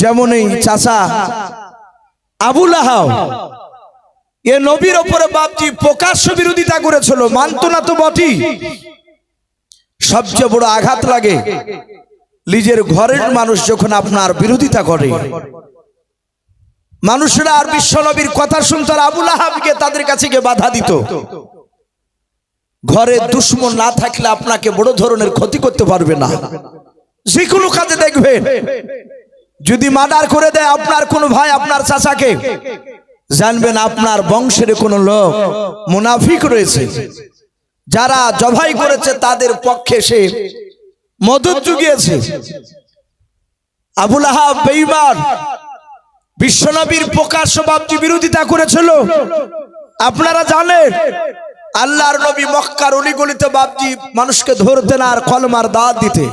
যেমন এই চাচা আবুল আহাব এ নবীর ওপরে বাপজি প্রকাশ্য বিরোধিতা করেছিল, মানত না তো বটি সবচেয়ে বড় আঘাত লাগে নিজের ঘরের মানুষ যখন আপনার বিরোধিতা করে। মানুষেরা আর বিশ্বনবীর কথা শুনতো আবুল আহাবকে তাদের কাছে গিয়ে বাধা দিত। ঘরে দুশ্মন না থাকলে আপনাকে বড় ধরনের ক্ষতি করতে পারবে না। যে কোনো কাজে দেখবেন। যদি মার্ডার করে দেয় আপনার কোনো ভাই, আপনার চাচাকে, জানবেন আপনার বংশের কোনো লোক মুনাফিক রয়েছে। যারা জবাই করেছে, তাদের পক্ষে সে মদত জুগিয়েছে। আবুল আহাব বেঈমান বিশ্বনবীর প্রকাশ্য বাপজি বিরোধিতা করেছিল। আপনারা জানেন, আল্লাহর নবী মক্কার অলিগলিতে বাপজি মানুষকে ধরতেন আর কলমার দাঁত দিতে।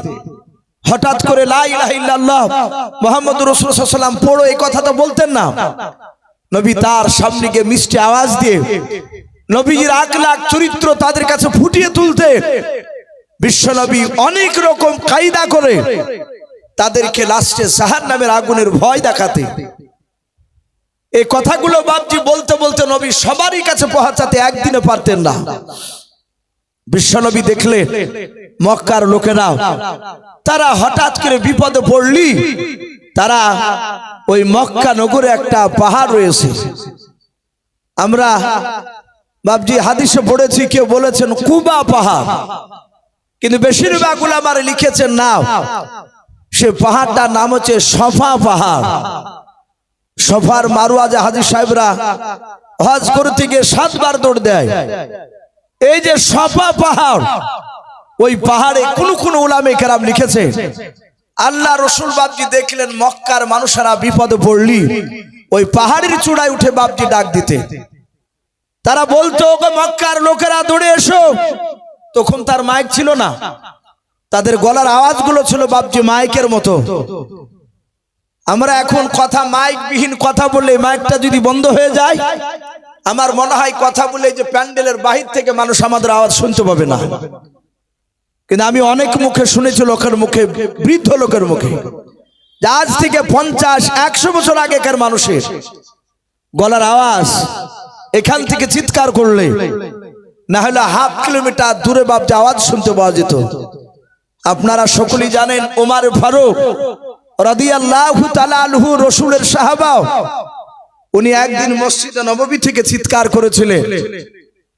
হঠাৎ করে লা ইলাহা ইল্লাল্লাহ মোহাম্মদ রসুলাম পড়ো, এই কথা তো বলতেন না। নবী তার সামনে গিয়ে মিষ্টি আওয়াজ দিয়ে নবীজির আকলাক চরিত্র তাদের কাছে ফুটিয়ে তুলতে বিশ্বনবী অনেক রকম কায়দা করে তাদেরকে লাস্টে সাহার নামের আগুনের ভয় দেখাতে। এই কথাগুলো বাপজি বলতে বলতে নবী সবারই কাছে পৌঁছাতে একদিনে পারতেন না। বিশ্বনবী দেখলে, মক্কার লোকেরা, তারা হঠাৎ করে বিপদে পড়লি, তারা ওই মক্কা নগরে একটা পাহাড় রয়েছে। আমরা বাপজি হাদিসে পড়েছি, কেউ বলেছেন কুবা পাহাড়, কিন্তু বেশিরভাগ আমার লিখেছেন না, সে পাহাড়টার নাম হচ্ছে সফা পাহাড়। সফার মারুয়াজে হাজির সাহেবরা হজ করতে গিয়ে সাতবার দৌড় দেয়। এই যে সফা পাহাড়, ওই পাহাড়ে কোন কোন উলামে কেরাম লিখেছে, আল্লাহ রসুল বাবজি দেখলেন মক্কার মানুষেরা বিপদে পড়লি, ওই পাহাড়ের চূড়ায় উঠে বাবজি ডাক দিতে। তারা বলতো, ওগো মক্কার লোকেরা দৌড়ে এসো। তখন তার মাইক ছিল না, তাদের গলার আওয়াজগুলো ছিল বাবজি মাইকের মতো। আমরা এখন কথা মাইক বিহীন কথা বললে মাইকটা যদি বন্ধ হয়ে যায় আমার মনে হয় কথা বলে যে প্যান্ডেলের বাহির থেকে মানুষ আমাদের আওয়াজ শুনতে পাবে না। কিন্তু আমি অনেক মুখে শুনেছি লোকের মুখে, বৃদ্ধ লোকের মুখে আজ থেকে পঞ্চাশ, একশো বছর আগেকার মানুষের গলার আওয়াজ এখান থেকে চিৎকার করলে না হলে হাফ কিলোমিটার দূরে বাপটা আওয়াজ শুনতে পাওয়া যেত। আপনারা সকলেই জানেন, ওমার ফারুক রাদিয়াল্লাহু তাআলা আনহু, রসুলের সাহাবা উনি একদিন মসজিদে নববী থেকে চিৎকার করেছিলেন।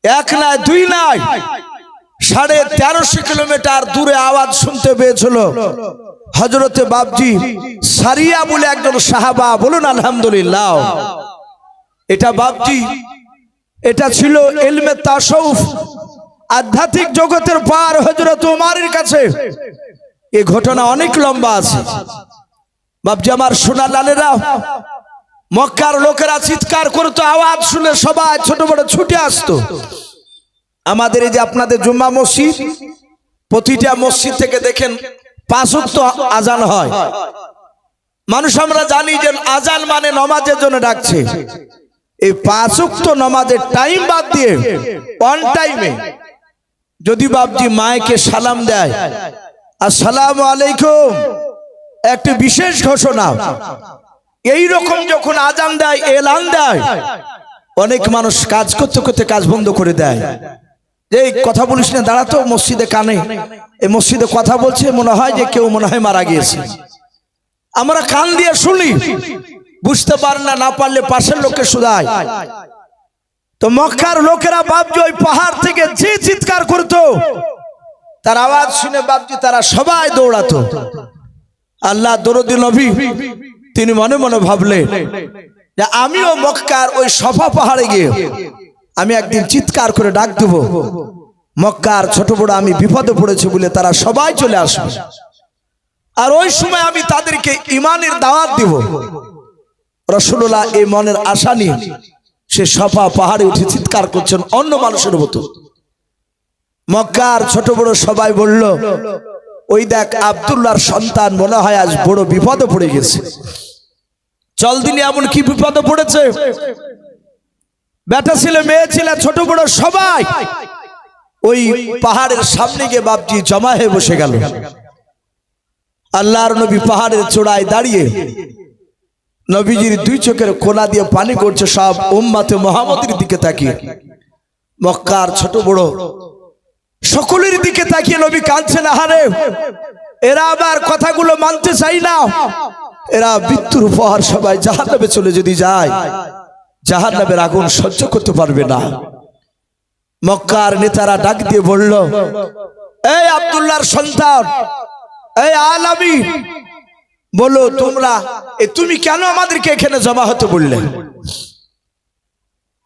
এক নয় দুই নয় সাড়ে তেরোশো কিলোমিটার দূরে আওয়াজ শুনতে পেয়েছিল। হজরতে বাবজি সারিয়া বলে একজন সাহাবা বলুন, আলহামদুলিল্লাহ। এটা বাবজি এটা ছিল এলমে তাসৌফ আধ্যাত্মিক জগতের পার হজরত উমারের কাছে। এ ঘটনা অনেক লম্বা আছে। বাবজি আমার সোনা লালেরা মক্কার লোকেরা চিৎকার করতো, আওয়াজ শুনে সবাই ছোট বড় ছুটে আসতো। আমাদের এই যে আপনাদের জুম্মা মসজিদ, প্রতিটা মসজিদ থেকে দেখেন পাঁচক্ত আজান হয়। মানুষ আমরা জানি যে আজান মানে নমাজের জন্য ডাকছে। এই পাঁচক্ত নমাজের টাইম বাদ দিয়ে অন টাইমে যদি বাবজি মায়কে সালাম দেয়, আসসালাম আলাইকুম, একটি বিশেষ ঘোষণা। এই রকম যখন আজান দেয়, এলান দেয়, অনেক মানুষ কাজ করতে করতে কাজ বন্ধ করে দেয়। এই কথা বলিস না দাঁড়াতো মসজিদে কানে। এই মসজিদে কথা বলছে, মনে হয় যে কেউ মনে হয় মারা গিয়েছে। আমরা কান দিয়ে শুনি, বুঝতে পার না না পারলে পাশের লোককে শুধায়। তো মক্কার লোকেরা বাপজি ওই পাহাড় থেকে যে চিৎকার করতো। তার আওয়াজ শুনে বাপজি তারা সবাই দৌড়াতো। আল্লাহ দরদি নবী তিনি মনে মনে ভাবলেন যে আমিও মক্কার ওই সফা পাহাড়ে গিয়ে আমি একদিন চিৎকার করে ডাক দেব, মক্কার ছোট বড় আমি বিপদে পড়েছি বলে তারা সবাই চলে আসবে। আর ওই সময় আমি তাদেরকে ইমানের দাওয়াত দিব। রসুল্লাহ এই মনের আশা নিয়ে সে সফা পাহাড়ে উঠে চিৎকার করছেন অন্য মানুষের মতো। মক্কার ছোট বড় সবাই বলল ওই দেখ আবদুল্লাহর সন্তান মনে হয় আজ বড় বিপদে পড়ে গেছে। চল দিনে এমন কি বিপদে পড়েছে? বেটা ছেলে, মেয়ে ছেলে, ছোট বড় সবাই ওই পাহাড়ের সামনে গিয়ে বাপজি জমা হয়ে বসে গেল। আল্লাহর নবী পাহাড়ের চূড়ায় দাঁড়িয়ে নবীজির দুই চোখের খোলা দিয়ে পানি করছে সব উম্মাতে মোহাম্মদের দিকে তাকিয়ে। মক্কার ছোট বড় সকলের দিকে তাকিয়ে নবী কাঁদছে না হারে এরা আবার কথাগুলো মানতে চাই না। এরা মৃত্যুর উপহার সবাই জাহান নামে চলে যদি যায় জাহান নামের আগুন সহ্য করতে পারবে না। মক্কার নেতারা ডাক দিয়ে বলল, এই আব্দুল্লাহর সন্তান, এই আলামী বলো তোমরা, এ তুমি কেন আমাদেরকে এখানে জমা হতে বললে?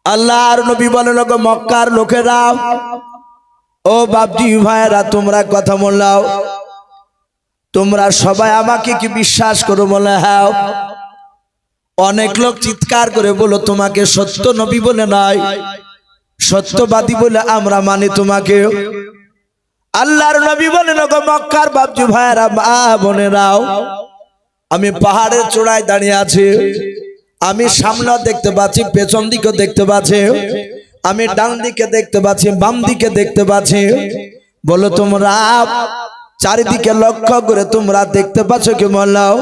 আল্লাহর নবী বলে লোক মক্কার লোকেরা ও বাপজি ভাইরা তোমরা কথা বললাও। তোমরা সবাই আমাকে কি বিশ্বাস করো বলে হ্যাঁ? অনেক লোক চিৎকার করে বলো, তোমাকে সত্য নবী বলে নয় সত্যবাদী বলে আমরা মানি তোমাকে। আল্লাহর নবী বলে গো মক্কার বাপজি ভাইরা মা বোনেরাও আমি পাহাড়ের চূড়ায় দাঁড়িয়ে আছি। আমি সামনে দেখতে পাচ্ছি, পেছন দিকে দেখতে পাচ্ছি। আমি ডান দিকে দেখতে পাচ্ছি বাম দিকে দেখতে পাচ্ছি। বলো তোমরা চারিদিকে লক্ষ্য করে তোমরা দেখতে পাচ্ছ কি বললাও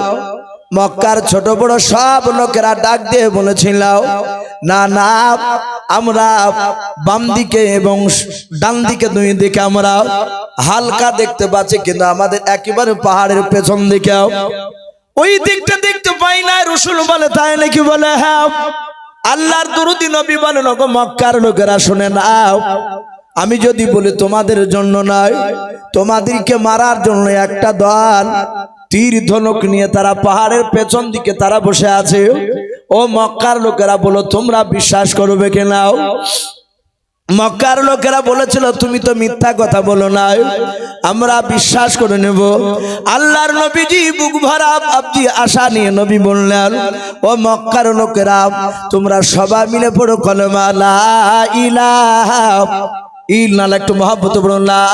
মক্কার ছোট বড় সব লোকেরা ডাক দিয়ে বলেছিল না না আমরা বাম দিকে এবং ডান দিকে দুই দিকে আমরা হালকা দেখতে পাচ্ছি কিন্তু আমাদের একেবারে পাহাড়ের পেছন দিকেও। ওই দিকটা দেখতে পাই না রসুল বলে তাই নাকি বলে হ্যাঁ আল্লাহর দুরুদি নবী বলে নগো মক্কার লোকেরা শুনে নাও, আমি যদি বলি তোমাদের জন্য নয়, তোমাদেরকে মারার জন্য একটা দল, তীর ধনুক নিয়ে তারা পাহাড়ের পেছন দিকে তারা বসে আছে। ও মক্কার লোকেরা বলো, তোমরা বিশ্বাস করবে কেনাও মক্কার লোকেরা বলেছিল, তুমি তো মিথ্যা কথা বলো না আমরা বিশ্বাস করে নেব। আল্লাহর নবীজি বুক ভরা আপনি আশা নিয়ে নবী বললেন, ও মক্কার লোকেরা, তোমরা সবাই মিলে পড়ো কলমা, লা ইলাহা নালা একটু মহাব্বত বলুন, লা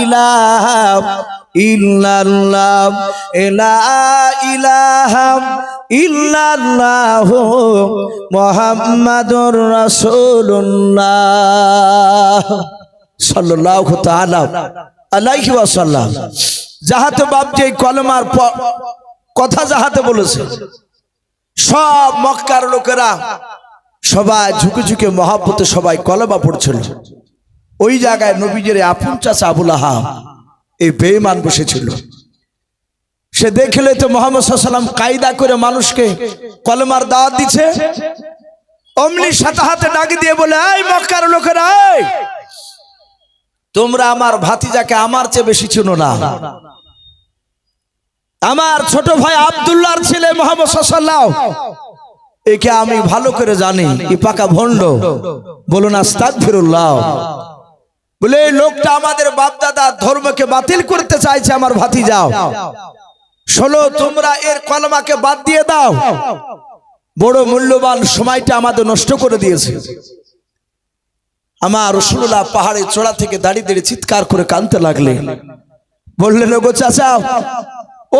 ইলাহা ইল্লাল্লাহ লা ইলাহা ইল্লাল্লাহ মুহাম্মাদুর রাসূলুল্লাহ সাল্লাল্লাহু তাআলা আলাইহি ওয়াসাল্লাম। যাহাতে বাপ যে কলমার কথা যাহাতে বলেছে, সব মক্কার লোকেরা সবাই ঝুঁকে ঝুঁকে মহাব্বতে সবাই কলমা পড়ছিল। ওই জায়গায় নবীজের আপন চাচা আবুল আহাব এই বেঈমান বসেছিল। সে দেখলে তো মোহাম্মদ সাল্লাম কায়দা করে মানুষকে কলমার দাওয়াত দিচ্ছে। অমনি সাথে হাতে ডাক দিয়ে বলে, এই মক্কার লোকেরা তোমরা আমার ভাতিজাকে আমার চেয়ে বেশি চিনো না। আমার ছোট ভাই আব্দুল্লাহর ছেলে মোহাম্মদ সাল্লাহ একে আমি ভালো করে জানি ই পাকা ভণ্ড বলুন আস্তাগফিরুল্লাহ। বলে লোকটা আমাদের বাপদাদা ধর্মকে বাতিল করতে চাইছে, আমার ভাতি যাও শোনো, তোমরা এর কলমাকে বাদ দিয়ে দাও। বড় মূল্যবান সময়টা আমাদের নষ্ট করে দিয়েছে। আমার রসুল্লাহ পাহাড়ে চড়া থেকে দাঁড়িয়ে দাঁড়িয়ে চিৎকার করে কানতে লাগলে বললেন গো চাচা,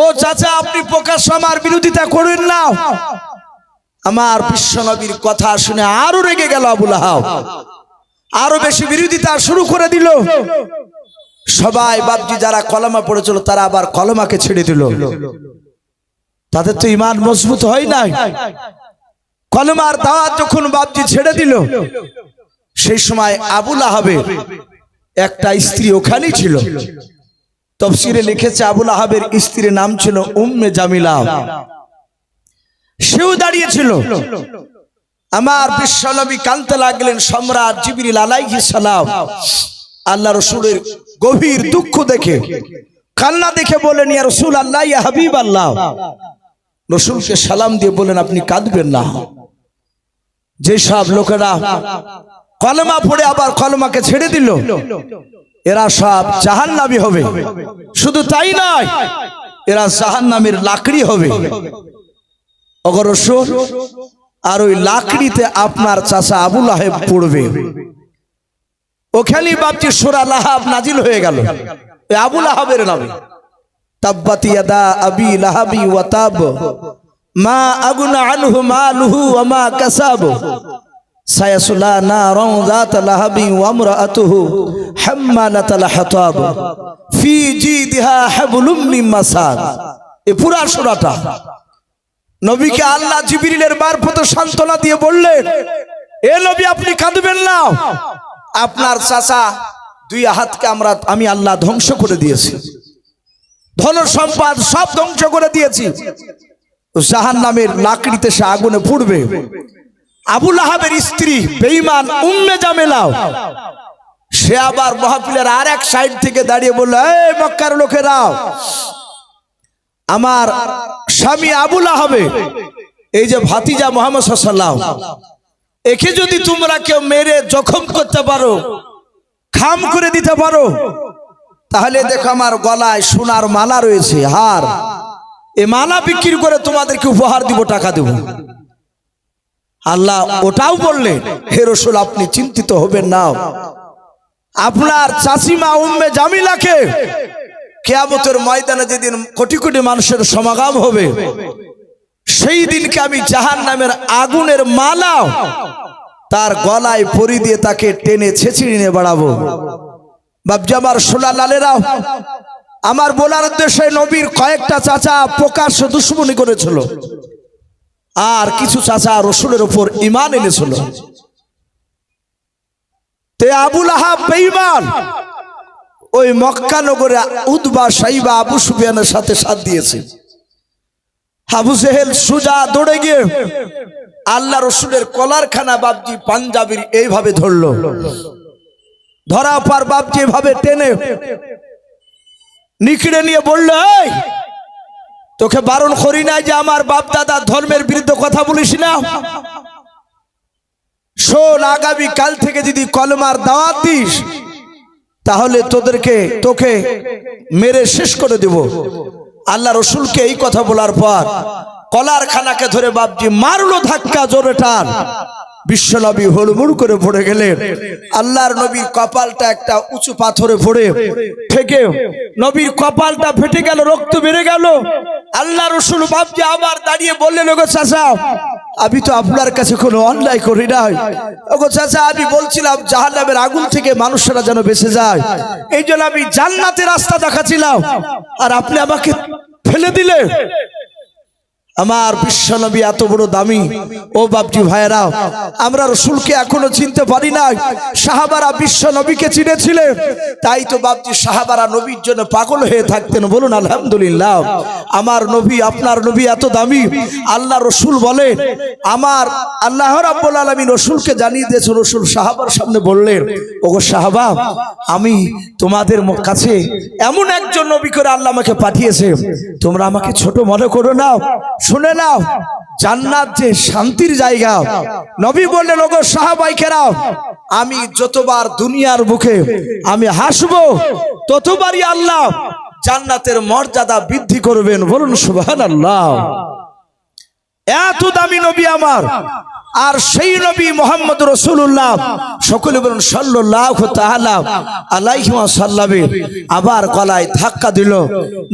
ও চাচা, আপনি প্রকাশ্য আমার বিরোধিতা করেন না। আমার বিশ্বনবীর কথা শুনে আরও রেগে গেল আবুল আহাব। আরও বেশি বিরোধিতা শুরু করে দিল। সবাই বাপজি যারা কলমা পড়েছিল তারা আবার কলমাকে ছেড়ে দিল। তাদের তো ইমান মজবুত হয় নাই। কলমার দাওয়াত যখন বাপজি ছেড়ে দিল সেই সময় আবুল আহাবের একটা স্ত্রী ওখানেই ছিল। তফসিরে লিখেছে আবুল আহাবের স্ত্রীর নাম ছিল উম্মে জামিলা। সেও দাঁড়িয়েছিল আমার বিশ্বনবী কানতে লাগলেন সম্রাট জিবরিল আলাইহিস সালাম। আল্লাহ রসুলের গভীর দুঃখ দেখে, কান্না দেখে বলেন ইয়া রসুল আল্লাহ ইয়া হাবিব আল্লাহ রসুলকে সালাম দিয়ে বলেন আপনি কাঁদবেন না। যেসব লোকেরা কলমা পড়ে আবার কলমাকে ছেড়ে দিল, এরা সব জাহান্নামী হবে। শুধু তাই নয়, এরা জাহান্নামের লাকড়ি হবে। অগর রসুল আর ওই লাকড়িতে আপনার চাচা আবুল আহেব পড়বে। ওখানেই বাপটি সোরা লাহাব নাজিল হয়ে গেল। ওই আবুল নামে। আবি লাহাবি ওয়া মা আগুনা আনহু মালুহু ওয়া মা কাসাব। সায়াসুলা নারন যাত লাহাবি ওয়া আমরাতুহু হাম্মালাতাল হাতাব ফি জিদিহা হাবলুম মিন মাসাদ। এ পুরা সূরাটা। নবীকে আল্লাহ জিবিরিলের মারফত সান্ত্বনা দিয়ে বললেন এ নবী আপনি কাঁদবেন না। আপনার চাচা দুই হাতকে আমরা আমি আল্লাহ ধ্বংস করে দিয়েছি। ধন সম্পদ সব ধ্বংস করে দিয়েছি। জাহান নামের লাকড়িতে সে আগুনে পুড়বে। আবুল আহাবের স্ত্রী বেঈমান উম্মে জামেলাও সে আবার মহাপিলের আর এক সাইড থেকে দাঁড়িয়ে বলল এই মক্কার লোকেরাও আমার স্বামী আবুল হবে এই যে ভাতিজা মোহাম্মদ সাল্লাম একে যদি তোমরা কেউ মেরে জখম করতে পারো, খাম করে দিতে পারো, তাহলে দেখো আমার গলায় সোনার মালা রয়েছে, হার। এ মালা বিক্রি করে তোমাদেরকে উপহার দিব, টাকা দেব। আল্লাহ ওটাও বললেন, হে রসুল, আপনি চিন্তিত হবেন না। আপনার চাষিমা উম্মে জামিলাকে কেয়ামতের ময়দানে যেদিন কোটি কোটি মানুষের সমাগম হবে সেই দিনকে আমি জাহান নামের আগুনের মালা তার গলায় পরি দিয়ে তাকে টেনে ছেঁচড়ে নিয়ে বাড়াবো। বাবজি আমার সোনা লালেরাও আমার বলার উদ্দেশ্যে নবীর কয়েকটা চাচা প্রকাশ্য দুশ্মনী করেছিল। আর কিছু চাচা রসুলের উপর ইমান এনেছিল। তে আবুল আহাব বেঈমান ওই মক্কা নগরে উদবা সাইবা আবু সুফিয়ানের সাথে সাথ দিয়েছে। আবু সেহেল সুজা দৌড়ে গিয়ে আল্লাহ রসুলের কলারখানা বাবজি পাঞ্জাবির এইভাবে ধরলো। ধরা পার বাবজি এভাবে টেনে নিকড়ে নিয়ে বলল তোকে বারণ করি নাই যে আমার বাপ দাদা ধর্মের বিরুদ্ধে কথা বলিস না? শোন আগামী কাল থেকে যদি কলমার দাওয়াত দিস তাহলে তোদেরকে, তোকে মেরে শেষ করে দেব। আল্লাহ রসুলকে এই কথা বলার পর কলার খানাকে ধরে বাপজি মারলো ধাক্কা জোরে টান। বিশ্বনবী হড়মুড় করে পড়ে গেলেন। আল্লাহর নবীর কপালটা একটা উঁচু পাথরে পড়ে থেকে নবীর কপালটা ফেটে গেল, রক্ত বেড়ে গেল। আল্লাহ রসুল বাপজি আবার দাঁড়িয়ে বললেন, ওগো চাচা আমি তো আপনার কাছে কোনো অন্যায় করি নাই। ওগো চাচা, আমি বলছিলাম, জাহান্নামের আগুন থেকে মানুষরা যেন বেঁচে যায়। এই জন্য আমি জান্নাতের রাস্তা দেখাছিলাম আর আপনি আমাকে ফেলে দিলে আমার বিশ্বনবী এত বড় দামি। ও বাপজি ভাইয়েরা, আমরা রসুলকে এখনও চিনতে পারি না সাহাবারা বিশ্ব নবীকে চিনেছিলেন। তাই তো বাপজি সাহাবারা নবীর জন্য পাগল হয়ে থাকতেন। বলুন, আলহামদুলিল্লাহ। আমার নবী, আপনার নবী এত দামি। আল্লাহ রসুল বলেন, আমার আল্লাহ রাব্বুল আলামিন রসুলকে জানিয়ে দিয়েছে রসুল সাহাবার সামনে বললেন, ওগো সাহাবা, আমি তোমাদের কাছে এমন একজন নবী করে আল্লাহ আমাকে পাঠিয়েছে। তোমরা আমাকে ছোট মনে করো নাও শুনে নাও, জান্নাত যে শান্তির জায়গা। নবী বললেন, ওগো সাহাবাইকেরাও আমি যতবার দুনিয়ার মুখে আমি হাসবো, ততবারই আল্লাহ জান্নাতের মর্যাদা বৃদ্ধি করবেন। বলুন, সুবহানাল্লাহ। এত দামি নবী আমার। আর সেই নবী মোহাম্মদ রসুল্লাহ সকলে বলুন সাল্লাহ আবার গলায় ধাক্কা দিল।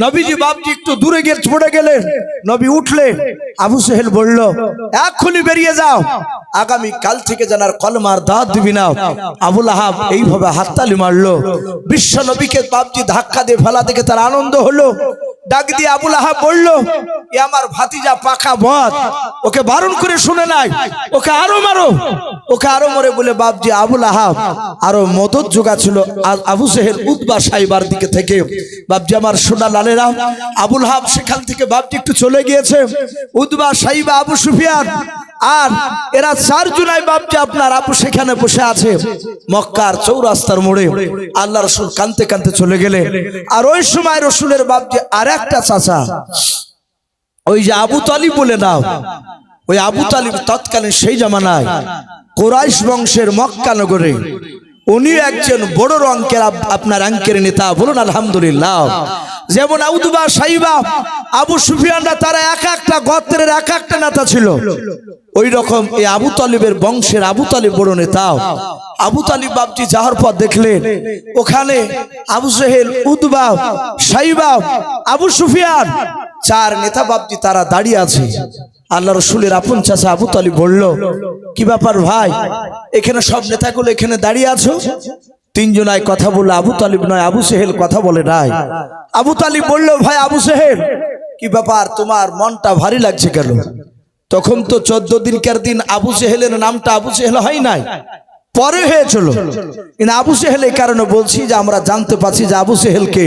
নবীজি বাপজি একটু দূরে গিয়ে পড়ে গেলেন। নবী উঠলেন আবু সেহেল বলল, এক্ষুনি বেরিয়ে যাও। আগামী কাল থেকে জানার কলমার দাঁত দিবি না। আবুল আহাব এইভাবে হাততালি মারলো। বিশ্ব নবীকে বাপজি ধাক্কা দিয়ে ফেলা দেখে তার আনন্দ হলো। ডাক দিয়ে আবুল আহাব বলল, এ আমার ভাতিজা পাকা বধ, ওকে বারণ করে শুনে নাই, ওকে আরও মারো। ওকে আরও মরে বলে, বাপজি, আবুল আহাব, আরও মদত যোগাছিল আবু সেহের উদ্বা সাইবার দিকে থেকে। বাপজি, আমার সোনা লালেরা, আবুল হাব সেখান থেকে বাপজি একটু চলে গিয়েছে। উদ্বা সাইবা আবু সুফিয়ান, আর এরা চার জুলাই বাপজি আপনার আপু সেখানে বসে আছে। মক্কার চৌরাস্তার মোড়ে আল্লাহ রসুল কানতে কানতে চলে গেলে। আর ওই সময় রসুলের বাপজি আর একটা চাচা, ওই যে আবু তালিব বলে নাও ওই আবু তালিব তৎকালীন সেই জামানায় কোরাইশ বংশের মক্কা নগরে উনি একজন বড় অঙ্কের আপ- আপনার অঙ্কের নেতা। বলুন আলহামদুলিল্লাহ। যেমন আউদুবা সাইবা আবু সুফিয়ানরা তারা এক একটা গোত্রের এক একটা নেতা ছিল। ওই রকম এই আবু তালিবের বংশের আবু তালিব বড় নেতা। আবু তালিব বাপজি যাওয়ার পর দেখলেন ওখানে আবু সেহেল উদবা সাইবা আবু সুফিয়ান চার নেতা বাপজি তারা দাঁড়িয়ে আছে। আল্লাহ রসুলের আপন চাচা আবু তালিব বলল, কি ব্যাপার ভাই? এখানে সব নেতাগুলো এখানে দাঁড়িয়ে আছো? তিনজনায় কথা বলল, আবু তালিব নয়, আবু সেহেল কথা বলে নাই। আবু তালিব বলল, ভাই, আবু সেহেল, কি ব্যাপার? তোমার মনটা ভারী লাগছে কেন? তখন তো চোদ্দ দিনকার দিন আবু সেহেলের নামটা আবু সেহেল হয় নাই, পরে হয়েছিল কিন্তু আবু সেহেল এই কারণে বলছি যে আমরা জানতে পারছি যে আবু সেহেল কে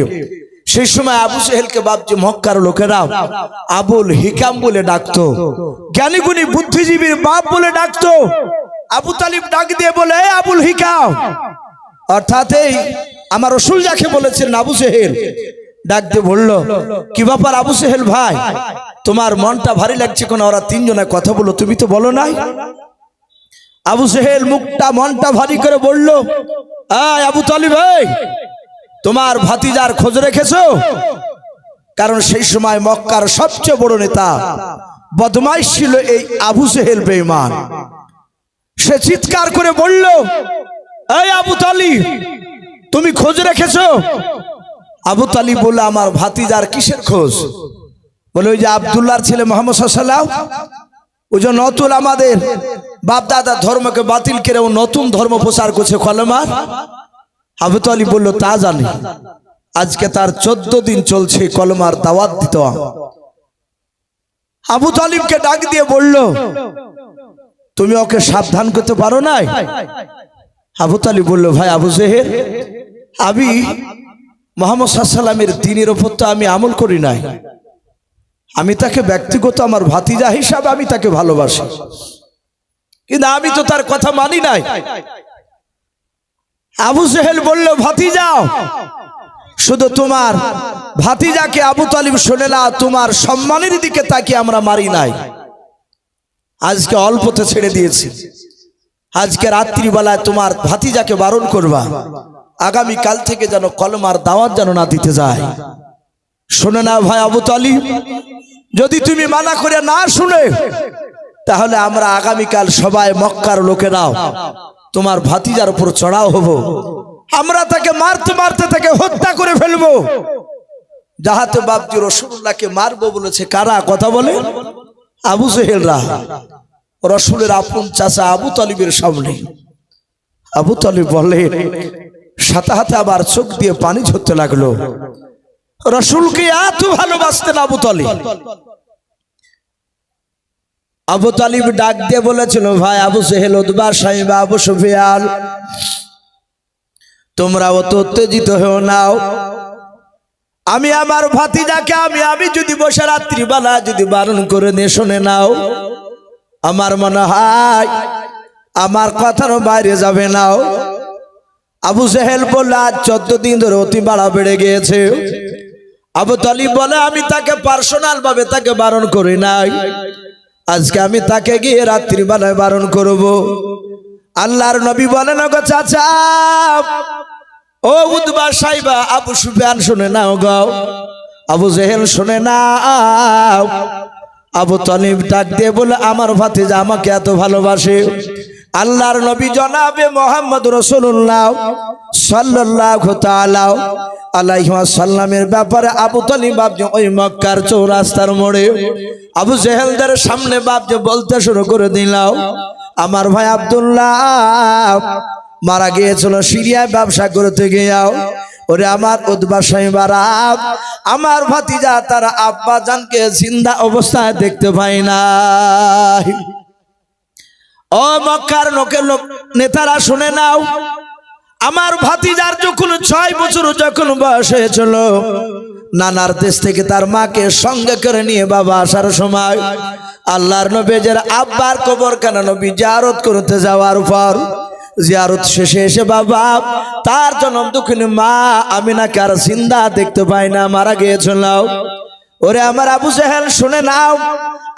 সেই সময় আবু সেহেলকে ভাবছে, মক্কার লোকেরা আবুল হিকাম বলে ডাকতো। জ্ঞানীগুণী বুদ্ধিজীবীর বাপ বলে ডাকতো। আবু তালিব ডাক দিয়ে বলে আবুল হিকাম! অর্থাৎ এই আমার রসুল যাকে বলেছেন আবু সেহেল, ডাক দিয়ে বলল, কি ব্যাপার আবু সেহেল ভাই? তোমার মনটা ভারী লাগছে কোন? ওরা তিনজনে কথা বলো, তুমি তো বলো নাই? আবু সেহেল মুখটা, মনটা ভারী করে বলল আবু তালিব, এই! তোমার ভাতিজার খোঁজ রেখেছ? কারণ সেই সময় মক্কার সবচেয়ে বড় নেতা বদমাইশ ছিল এই আবু সেহেল বেঈমান। সে চিৎকার করে বলল, এই আবু তালিব, তুমি খোঁজ রেখেছো? আবু তালিব বলল, আমার ভাতিজার কিসের খোঁজ? বলে, ওই যে আবদুল্লার ছেলে মোহাম্মদ সাল্লাম ওই যে নতুন আমাদের বাপ দাদার ধর্মকে বাতিল করে ও নতুন ধর্ম প্রচার করছে কলমার আবু তালিব বলল, তা জানি। আজকে তার চোদ্দ দিন চলছে কলমার দাওয়াত দিত আবু তালিবকে ডাক দিয়ে বলল, তুমি ওকে সাবধান করতে পারো নাই? আবু তালিব বলল, ভাই আবু জেহের আমি মোহাম্মদ সাল্লামের দিনের ওপর তো আমি আমল করি নাই। আমি তাকে ব্যক্তিগত আমার ভাতিজা হিসাবে আমি তাকে ভালোবাসি। কিন্তু আমি তো তার কথা মানি নাই। আবু সেহেল বলল ভাতিজাও শুধু তোমার ভাতিজাকে আবু তালিব শোনে না, তোমার সম্মানের দিকে তাকে আমরা মারি নাই। আজকে অল্পতে ছেড়ে দিয়েছি। আজকে রাত্রিবেলায় তোমার ভাতিজাকে বারণ করবা। আগামী কাল থেকে যেন কলমার দাওয়াত যেন না দিতে যায়। শোনে না ভাই আবু তালিব, যদি তুমি মানা করে না শুনে, তাহলে আমরা আগামীকাল সবাই মক্কার লোকেরাও তোমার ভাতিজার উপর চড়াও হব। আমরা তাকে মারতে মারতে তাকে হত্যা করে ফেলব। যাহাতে বাপজি রসুল্লাহকে মারবো বলেছে, কারা? কথা বলে? আবু সেহেলরা রসুলের আপন চাচা আবু তালিবের সামনে। আবু তালিব বলে সাথে হাতে আবার চোখ দিয়ে পানি ঝরতে লাগল। রসুলকে এত ভালোবাসতেন আবু তালিব। আবু তালিব ডাক দিয়ে বলেছিল, ভাই, আবু সেহেল উদ্বার সাহেব, আবু সুফিয়ান তোমরা অত উত্তেজিত হও নাও। আমি আমার ভাতিজাকে, আমি আমি যদি বসে রাত্রিবেলা যদি বারণ করে দিয়ে শুনে নাও, আমার মনে হয় আমার কথারও বাইরে যাবে নাও। আবু সেহেল বলল, আজ চোদ্দ দিন ধরে অতি বাড়া বেড়ে গিয়েছে। আবু তালিব বলে, আমি তাকে পার্সোনাল ভাবে তাকে বারণ করি নাই। আজকে আমি তাকে গিয়ে রাত্রিবেলায় বারণ করব। আল্লাহর নবী বলেন গো চাচা, ও উদ্বা সাইবা, আবু সুফিয়ান শুনে নাও গাও আবু জেহেল শুনে না আবু তালিব ডাক দিয়ে বলে, আমার ভাতিজা আমাকে এত ভালোবাসে। আল্লাহর নবী জনাবে মোহাম্মদ রসুল্লাহ সাল্লাহ তাআলা আলাইহি সাল্লামের ব্যাপারে আবু তালিব বাপজি ওই মক্কার চৌরাস্তার মোড়ে। আবু জেহেলদের সামনে বাপজি বলতে শুরু করে দিলাম, আমার ভাই আব্দুল্লাহ মারা গিয়েছিল, সিরিয়ায় ব্যবসা করতে গিয়াও ওরে আমার বারাব আমার ভাতিজা, তারা আব্বা জানকে জিন্দা অবস্থায় দেখতে পাই না ও মক্কার লোকের লোক, নেতারা শুনে নাও। আমার ভাতিজার যখন ছয় বছর যখন বয়স হয়েছিল, নানার দেশ থেকে তার মাকে সঙ্গে করে নিয়ে বাবা আসার সময় আল্লাহর নবীজের আব্বার কবর কেন নবী জারত করতে যাওয়ার পর, জিয়ারত শেষে এসে বাবা, তার জন্ম দুঃখিনী মা আমি নাকি আর জিন্দা দেখতে পাই না, মারা গিয়েছিল। ওরে আমার আবু জাহেল, শুনে নাও।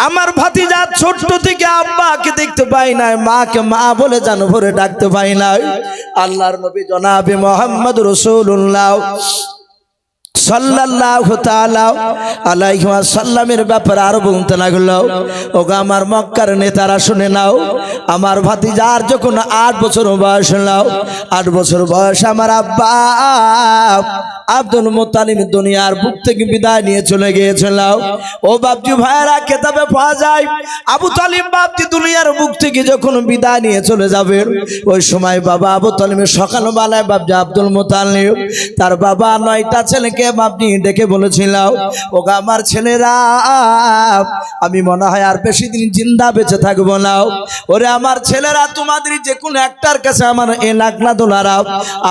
আমার ভাতিজা ছোট্ট থেকে আব্বাকে দেখতে পাই নাই, মাকে মা বলে জানো, ভরে ডাকতে পাই নাই। আল্লাহর নবী জনাবে মোহাম্মদ রসুল্লাহ তাআলা আলাইহি ওয়াসাল্লামের ব্যাপারে আরও বলতে লাগল, ওগো আমার মক্কার নেতারা শুনে নাও, আমার ভাতিজার যখন আট বছর বয়স হলো, আট বছর বয়স আমার আব্বা আব্দুল মোতালিম দুনিয়ার বুক থেকে বিদায় নিয়ে চলে গিয়েছিল। ও বাপজি ভাইরা কেতাবে পাওয়া যায়, আবু তালিম বাপজি দুনিয়ার বুক থেকে যখন বিদায় নিয়ে চলে যাবে, ওই সময় বাবা আবু তালিমের সকালবেলায় বাপজি আব্দুল মোতালিম তার বাবা নয়টা ছেলেকে ছেলেদেরকে আপনি ডেকে বলেছিলাম ওগা আমার ছেলেরা, আমি মনে হয় আর বেশি দিন জিন্দা বেঁচে থাকব না। ওরে আমার ছেলেরা, তোমাদের যে কোনো একটার কাছে আমার এ লাখনা দোলারা,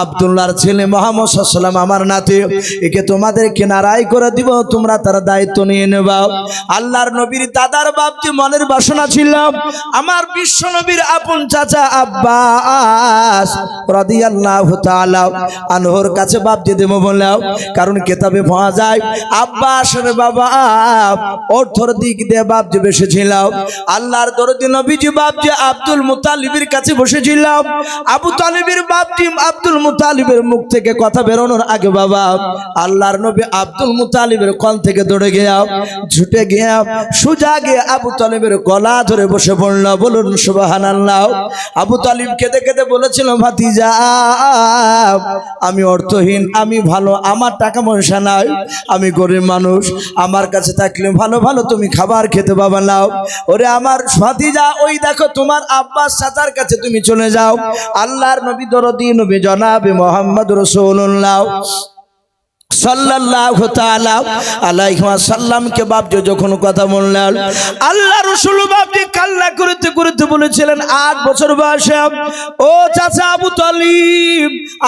আবদুল্লাহর ছেলে মোহাম্মদ সাল্লাম আমার নাতি, একে তোমাদের কেনারাই করে দিব, তোমরা তার দায়িত্ব নিয়ে নেবা। আল্লাহর নবীর দাদার বাপজি মনের বাসনা ছিল, আমার বিশ্ব নবীর আপন চাচা আব্বাস রাদিয়াল্লাহু তাআলা আনহর কাছে বাপজি দেব বললাম, কারণ কেতাবে পাওয়া যায় আব্বাসের বাবা, অর্থর দিক দিয়ে বাপজি বসেছিলাম। আল্লাহর দরদি নবীজি বাপজি আব্দুল মুতালিবের কাছে বসেছিলাম। আবু তালিবের বাপজি আব্দুল মুতালিবের মুখ থেকে কথা বেরোনোর আগে বাবা, আল্লাহর নবী আব্দুল মুতালিবের কল থেকে দৌড়ে গিয়া, ছুটে গিয়া, সুজা গিয়ে আবু তালিবের গলা ধরে বসে পড়ল। বলুন সুবাহান আল্লাহ আবু তালিব কেঁদে কেঁদে বলেছিল, ভাতিজা, আমি অর্থহীন, আমি ভালো, আমার টাকা পয়সা নাই। আমি গরিব মানুষ। আমার কাছে থাকলে ভালো ভালো তুমি খাবার খেতে পাবা নাও। ওরে আমার ভাতিজা, ওই দেখো তোমার আব্বাস চাচার কাছে তুমি চলে যাও। আল্লাহর নবী দরদি, নবী জনাবে মোহাম্মদ রসুল্লাহ। ওয়াসাল্লামকে বাপজি যখন কথা বললেন, আল্লাহ রাসূল বলেছিলেন, আট বছর ও চাচা আবু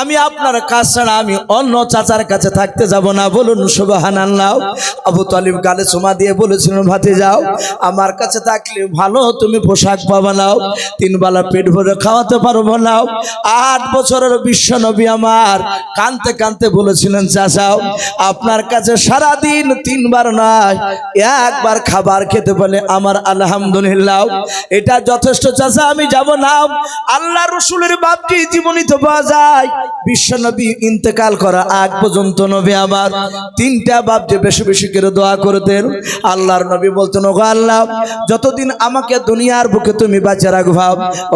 আমি আপনার কাছ ছাড়া আমি অন্য চাচার কাছে থাকতে যাব না, বলুন সুবহানাল্লাহ। আবু তালিব গালে চুমা দিয়ে বলেছিলেন ভাতে যাও আমার কাছে থাকলে ভালো, তুমি পোশাক পাবে নাও তিন বেলা পেট ভরে খাওয়াতে পারব নাও আট বছরের বিশ্ব নবী আমার কানতে কানতে বলেছিলেন চাচাও আপনার কাছে সারা দিন তিনবার নয়, একবার খাবার খেতে বলে আমার আলহামদুলিল্লাহ। এটা যথেষ্ট চাচা, আমি যাব না। আল্লাহ রসুলের বাপটি জীবনী তো পাওয়া যায়। বিশ্ব নবী ইন্তেকাল করা আগ পর্যন্ত নবী আমার। তিনটা বাপ যে বেশি বেশি করে দোয়া করতেন। আল্লাহর নবী বলতেন, ওগো আল্লাহ, যতদিন আমাকে দুনিয়ার বুকে তুমি বেঁচে রাখবা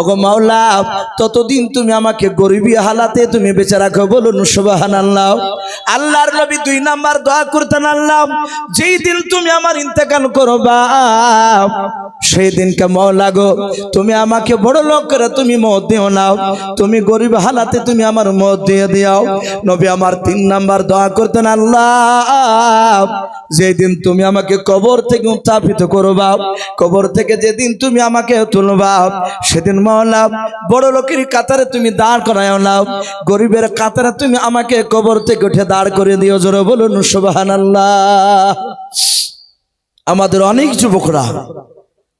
ওগো মাওলা, ততদিন তুমি আমাকে গরিবী হালাতে তুমি বেঁচে রাখো বলুন সুবাহান আল্লাহ আল্লাহর নবী দুই নাম্বার দোয়া যেই দিন তুমি আমার ইন্তেকাল করবা, সেই দিনকে তুমি আমাকে বড় তুমি মত দিও নাও তুমি গরিব হালাতে তুমি আমার মত দিয়ে দিও নবী আমার তিন নাম্বার দোয়া যেদিন তুমি আমাকে কবর থেকে উত্থাপিত করবা, কবর থেকে যেদিন তুমি আমাকে তুলবা, সেদিন মৌলা বড় লোকের কাতারে তুমি দাঁড় করায় নাও গরিবের কাতারে তুমি আমাকে কবর থেকে উঠে দাঁড় করে দিও জোরে বলুন সুবাহান আমাদের অনেক যুবকরা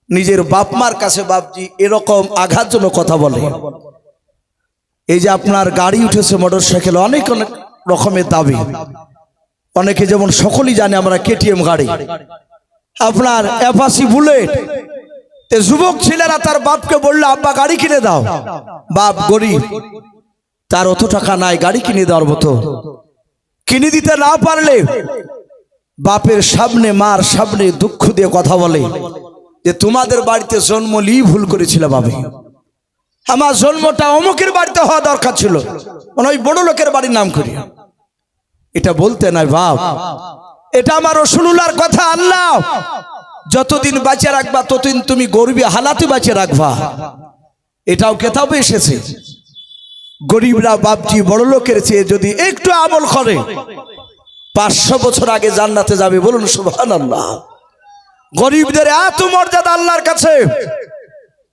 নিজের বাপ মার কাছে বাপজি এরকম আঘাত জন্য কথা বলে। এই যে আপনার গাড়ি উঠেছে মোটর সাইকেল অনেক অনেক রকমের দাবি। অনেকে যেমন সকলেই জানে আমরা কেটিএম গাড়ি। আপনার অ্যাপাসি বুলেট। যুবক ছেলেরা তার বাপকে বলল, আব্বা, গাড়ি কিনে দাও। বাপ গরিব। তার অত টাকা নাই, গাড়ি কিনে দেওয়ার মতো। কিনে দিতে না পারলে বাপের সামনে, মার সামনে দুঃখ দিয়ে কথা বলে যে তোমাদের বাড়িতে জন্ম নিয়ে ভুল করেছিল বাবে আমার জন্মটা অমুকের বাড়িতে হওয়া দরকার ছিল। মানে ওই বড় লোকের বাড়ির নাম করি। এটা বলতে নাই বাপ। এটা আমার রসুলুল্লাহর কথা, আল্লাহ। যতদিন বাঁচিয়ে রাখবা, ততদিন তুমি গরিবী হালাতে বাঁচিয়ে রাখবা। এটাও কেতাবে এসেছে। গরিবরা বাপজি বড় লোকের চেয়ে যদি একটু আমল করে, পাঁচশো বছর আগে জান্নাতে যাবে বলুন সুবহান আল্লাহ গরিবদের এত মর্যাদা আল্লাহর কাছে।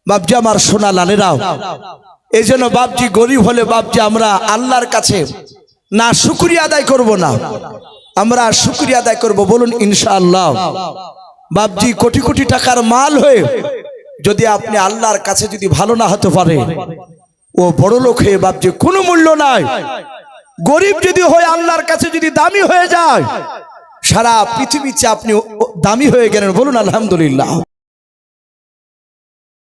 বাপজি আমার সোনা লালেরাও এই জন্য বাপজি গরিব হলে বাপজি আমরা আল্লাহর কাছে না শুক্রিয়া আদায় করব না। আমরা শুক্রিয়া আদায় করব বলুন ইনশাআল্লাহ। বাপজি কোটি কোটি টাকার মাল হয়ে যদি আপনি আল্লাহর কাছে যদি ভালো না হতে পারে ও বড় লোক হয়ে ভাবছে কোনো মূল্য নাই। গরিব যদি হয় আল্লাহর কাছে যদি দামি হয়ে যায়, সারা পৃথিবীতে আপনি দামি হয়ে গেলেন, বলুন আলহামদুলিল্লাহ।